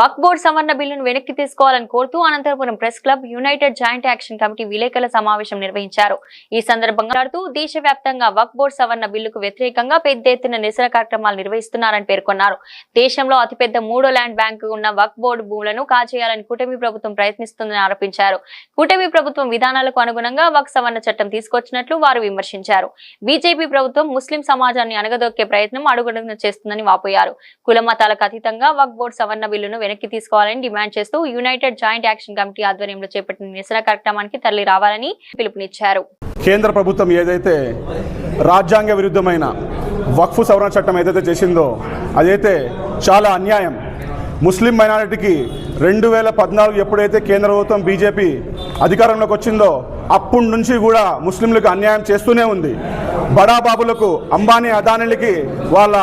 వక్ board సవరణ బిల్లును వెనక్కి తీసుకోవాలని కోరుతూ Anantapur press club united joint action committee విలేకరుల సమావేశం నిర్వహించారు. ఈ సందర్భంగా మాట్లాడుతూ దేశవ్యాప్తంగా వక్ బోర్డ్ సవరణ బిల్లుకు వ్యతిరేకంగా పెద్ద ఎత్తున నిరసన కార్యక్రమాలు నిర్వహిస్తున్నారని పేర్కొన్నారు. దేశంలో అతిపెద్ద మూడో ల్యాండ్ బ్యాంకు ఉన్న వక్ బోర్డు భూములను కాజేయాలని కూటమి ప్రభుత్వం ప్రయత్నిస్తుందని ఆరోపించారు. కూటమి ప్రభుత్వం విధానాలకు అనుగుణంగా వక్ సవరణ చట్టం తీసుకొచ్చినట్లు వారు విమర్శించారు. బీజేపీ ప్రభుత్వం ముస్లిం సమాజాన్ని అణగదొక్కే ప్రయత్నం అడుగడుగున చేస్తుందని వాపోయారు. కుల మతాలకు అతీతంగా వక్ బోర్డు సవరణ బిల్లును వెనక్కి తీసుకోవాలని డిమాండ్ చేస్తూ యునైటెడ్ జాయింట్ యాక్షన్ కమిటీ ఆధ్వర్యంలో చేపట్టిన నిరసన కార్యక్రమానికి తరలి రావాలని పిలుపునిచ్చారు. కేంద్ర ప్రభుత్వం ఏదైతే రాజ్యాంగ విరుద్ధమైన వక్ఫ్ సవరణ చట్టం ఏదైతే చేసిందో అదైతే చాలా అన్యాయం. ముస్లిం మైనారిటీకి రెండు వేల పద్నాలుగు ఎప్పుడైతే కేంద్ర ప్రభుత్వం బీజేపీ అధికారంలోకి వచ్చిందో అప్పటి నుంచి కూడా ముస్లింలకు అన్యాయం చేస్తూనే ఉంది. బడాబాబులకు అంబానీ అదానులకి వాళ్ళ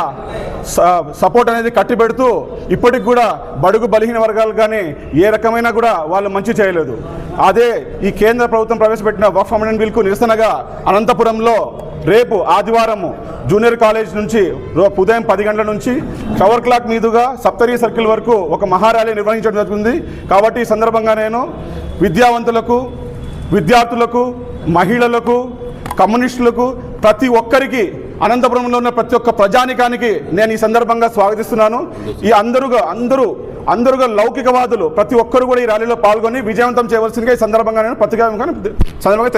సపోర్ట్ అనేది కట్టిపెడుతూ ఇప్పటికి కూడా బడుగు బలహీన వర్గాలు కానీ ఏ రకమైన కూడా వాళ్ళు మంచి చేయలేదు. అదే ఈ కేంద్ర ప్రభుత్వం ప్రవేశపెట్టిన వక్ఫ్ అమెండ్మెంట్ బిల్కు నిరసనగా అనంతపురంలో రేపు ఆదివారము జూనియర్ కాలేజ్ నుంచి ఉదయం పది గంటల నుంచి టవర్ క్లాక్ మీదుగా సప్తరీ సర్కిల్ వరకు ఒక మహార్యాలీ నిర్వహించడం జరుగుతుంది. కాబట్టి ఈ సందర్భంగా నేను విద్యావంతులకు విద్యార్థులకు మహిళలకు కమ్యూనిస్టులకు ప్రతి ఒక్కరికి అనంతపురంలో ఉన్న ప్రతి ఒక్క ప్రజానికానికి నేను ఈ సందర్భంగా స్వాగతిస్తున్నాను. ఈ అందరుగా అందరూ అందరుగా లౌకికవాదులు ప్రతి ఒక్కరు కూడా ఈ ర్యాలీలో పాల్గొని విజయవంతం చేయవలసిందిగా ఈ సందర్భంగా నేను పత్రికా సందర్భంగా